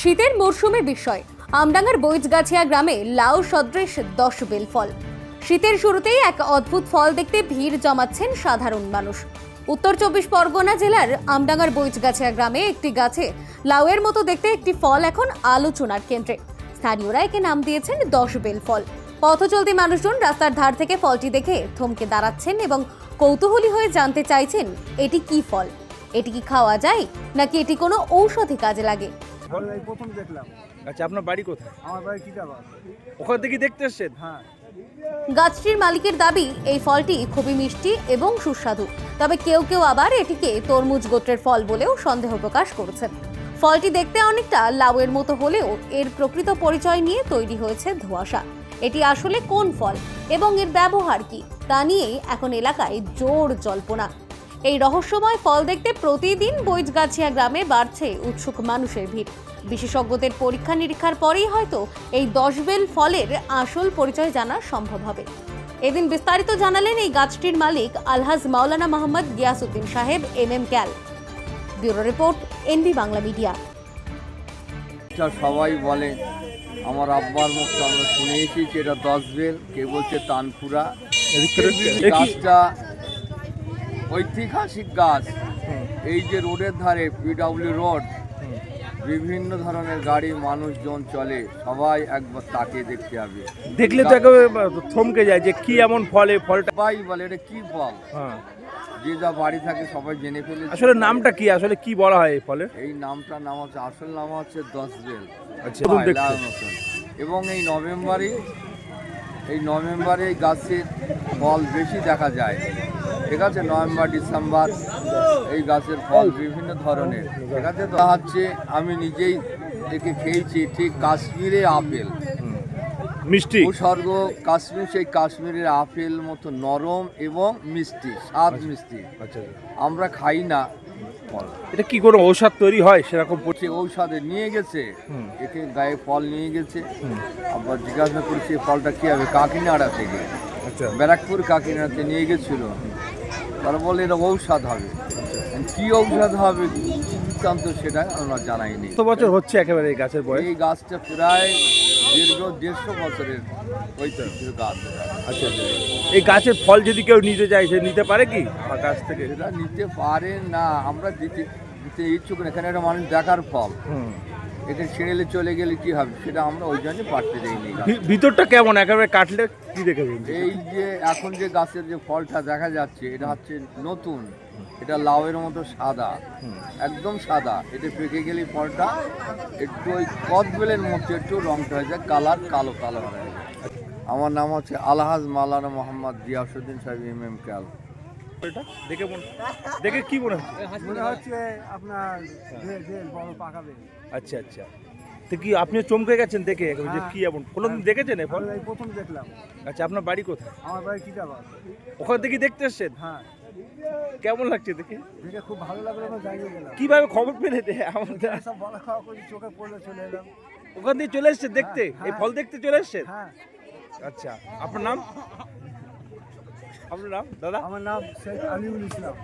শীতের মরশুমে বিষয়। আমডাঙ্গার বৈজগাছিয়া গ্রামে লাউ সদৃশ দশ বেল ফল শীতের শুরুতেই এক অদ্ভুত ফল দেখতে ভিড় জমাচ্ছেন সাধারণ মানুষ। উত্তর চব্বিশ পরগনা জেলার আমডাঙ্গার বৈজগাছিয়া গ্রামে একটি গাছে লাউয়ের মতো দেখতে একটি ফল এখন আলোচনার কেন্দ্রে। স্থানীয়রা একে নাম দিয়েছেন দশ বেল ফল পথ চলতি মানুষজন রাস্তার ধার থেকে ফলটি দেখে থমকে দাঁড়াচ্ছেন এবং কৌতূহলী হয়ে জানতে চাইছেন, এটি কি ফল? এটি কি খাওয়া যায়? নাকি এটি কোনো ঔষধি কাজে লাগে? এই প্রথম দেখলাম। আচ্ছা আপনার বাড়ি কোথায়? আমার বাড়ি ওখান থেকে দেখতে এসছেন? হ্যাঁ। গাছটির মালিকের দাবি এই ফলটি খুবই মিষ্টি এবং সুস্বাদু। তবে কেউ কেউ আবার এটিকে তরমুজ গোত্রের ফল বলেও সন্দেহ প্রকাশ করেছেন। ফলটি দেখতে অনেকটা লাউয়ের মতো হলেও এর প্রকৃত পরিচয় নিয়ে তৈরি হয়েছে ধোঁয়াশা। এটি আসলে কোন ফল এবং এর ব্যবহার কি তা নিয়ে এখন এলাকায় জোর জল্পনা। এই রহস্যময় ফল দেখতে প্রতিদিন বৈজগাছিয়া গ্রামে বাড়ছে উৎসুক মানুষের ভিড়। বিশেষজ্ঞদের পরীক্ষা নিরীক্ষার পরেই হয়তো এই দশ বেল ফলের আসল পরিচয় জানা সম্ভব হবে। এদিন বিস্তারিত জানালেন এই গাছটির মালিক আলহাজ মাওলানা মোহাম্মদ গিয়াসউদ্দিন সাহেব এম এম ক্যাল। Bureau report NB Bangla media. সবাই বলে আমার আব্বার মুখে আমরা শুনে এসেছি এটা দশ বেল কে বলছে তানপুরা। গাছটা ঐতিহাসিক গাছ এই যে রোডের ধারে পিডাব্লিউ রোড বিভিন্ন ধরনের গাড়ি মানুষজন চলে সবাই একবার তাকে দেখতে হবে দেখলে তো একেবারে থমকে যায় যে কি এমন ফল এই ফলটা সবাই বলে এটা কি ফল? হ্যাঁ। যে যা বাড়ি থাকে সবাই জেনে ফেলে আসলে নামটা কি? আসলে কি বলা হয় এই ফলে? এই নামটার নাম হচ্ছে আসল নাম হচ্ছে দশ বেল আচ্ছা। এবং এই নভেম্বরে এই নভেম্বরে এই গাছের ফল বেশি দেখা যায়। ঠিক আছে? নভেম্বর ডিসেম্বর এই গাছের ফল বিভিন্ন ধরনের ঠিক আছে? তো হচ্ছে আমি নিজেই একে খেয়েছি ঠিক কাশ্মীরে আপেল। মিষ্টি? ভূস্বর্গ কাশ্মীর সেই কাশ্মীরের আপেল মতো নরম এবং মিষ্টি স্বাদ মিষ্টি। আচ্ছা আমরা খাই না ফল। এটা কি কোনো ঔষধ তৈরি হয়? সেরকম পড়ছে ঔষধে নিয়ে গেছে একে গায়ে ফল নিয়ে গেছে। আবার জিজ্ঞাসা করছি ফলটা কি হবে? কাকিনাড়া থেকে। আচ্ছা। ব্যারাকপুর কাকিনাড়াতে নিয়ে গেছিল। তারা বলে এটা ঔষধ হবে। কি ঔষধ হবে বৃত্তান্ত সেটা আমরা জানাইনি কত বছর হচ্ছে একেবারে এই গাছের বয়স? এই গাছটা প্রায় দীর্ঘ দেড়শো বছরের ঐতিহ্যের গাছ। আচ্ছা আচ্ছা। এই গাছের ফল যদি কেউ নিতে চায় সে নিতে পারে কি? গাছ থেকে? সেটা নিতে পারে না আমরা দিতে দিতে ইচ্ছুক এখানে একটা মানুষ দেখার ফল। এখানে ছিঁড়েলে চলে গেলে কি হবে? সেটা আমরা ওই জন্য পাঠতে দিইনি। ভি- ভিতরটা কেমন? একেবারে কাটলে কি দেখেছেন এই যে এখন যে গাছের যে ফলটা দেখা যাচ্ছে এটা হচ্ছে নতুন। এটা লাউয়ের মতো সাদা। একদম সাদা। এটা পেকে গেলে ফলটা একটু ওই কদবেলের মধ্যে একটু রংটা হয়ে যায় কালার কালো কালো হয়ে যায়। আমার নাম হচ্ছে আলহাজ মালানা মোহাম্মদ গিয়াসুদ্দিন সাহেব এম এম ক্যাল এটা দেখে মনে দেখে কি মনে হচ্ছে? মনে হচ্ছে আপনার বড় পাকাবে। আচ্ছা আচ্ছা। তো কি আপনি চমকে গেছেন দেখে? যে হ্যাঁ। কি এমন? কোনোদিন দেখেছেন এই ফল? প্রথম দেখলাম। আচ্ছা আপনার বাড়ি কোথায়? আমার বাড়ি ওখান থেকে দেখতে এসছেন? হ্যাঁ। কেমন লাগছে দেখে? দেখে খুব ভালো লাগল জানিয়ে গেলাম কীভাবে খবর পেলে দে আমাদের সব বলা খাওয়া করে চোখে পড়লে চলে এলাম। ওখান থেকে চলে এসছে দেখতে? হ্যাঁ, এই হ্যাঁ। ফল দেখতে চলে এসছেন? হ্যাঁ। আচ্ছা আপনার নাম? আপনার নাম? দাদা? আমার নাম শেখ আলিউল ইসলাম।